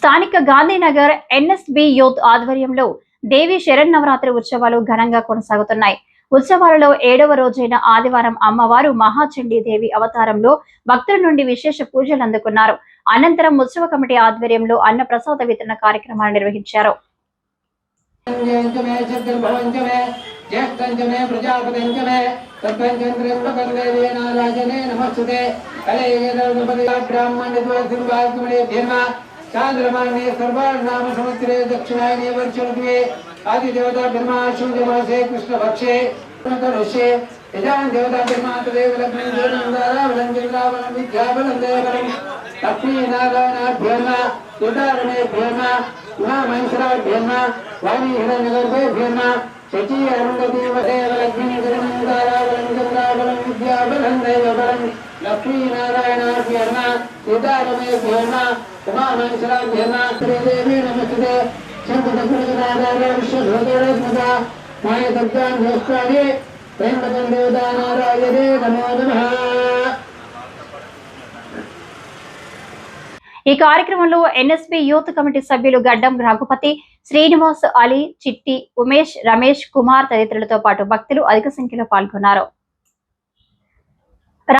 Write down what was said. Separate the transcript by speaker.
Speaker 1: స్థానిక Gandhinagar NSB youth ఆధ్వర్యంలో దేవి శరన్నవరాత్రి ఉత్సవాలు ఘనంగా కొనసాగుతున్నాయి. ఉత్సవాలలో ఏడవ రోజైన ఆదివారం అమ్మవారు మహాచండీ దేవి అవతారంలో భక్తుల నుండి విశేష పూజలు అందుకున్నారు. అనంతరం ఉత్సవ కమిటీ ఆధ్వర్యంలో అన్న ప్రసాద వితరణ కార్యక్రమాలు నిర్వహించారు.
Speaker 2: బ్రాహ్మణ్యద్వసింబాకుమణే భీమ చాంద్రమాణ్యే సర్వాణామ సముద్రే దక్షిణాయనే వర్షణద్వే ఆదిదేవతా బ్రహ్మాశుంజమాసే కృష్ణపక్షే కరుష్యే యజాన్ దేవతా బ్రహ్మా తదేవ లగ్నం దేనందారావళం చంద్రావళం విద్యాబలం దేవలం లక్ష్మీనారాయణాభ్యర్మ తుదారణేభ్యర్మ ఉమామహేశ్వరాభ్యర్మ వాణి ఉమామహేశ్వరాభ్యర్మ శ్రీదేవి నమస్తే మాయ నమో.
Speaker 1: ఈ కార్యక్రమంలో ఎన్ఎస్పి యూత్ కమిటీ సభ్యులు గడ్డం రఘుపతి శ్రీనివాస్ అలీ చిట్టి ఉమేష్ రమేష్ కుమార్ తదితరులతో పాటు భక్తులు అధిక సంఖ్యలో పాల్గొన్నారు.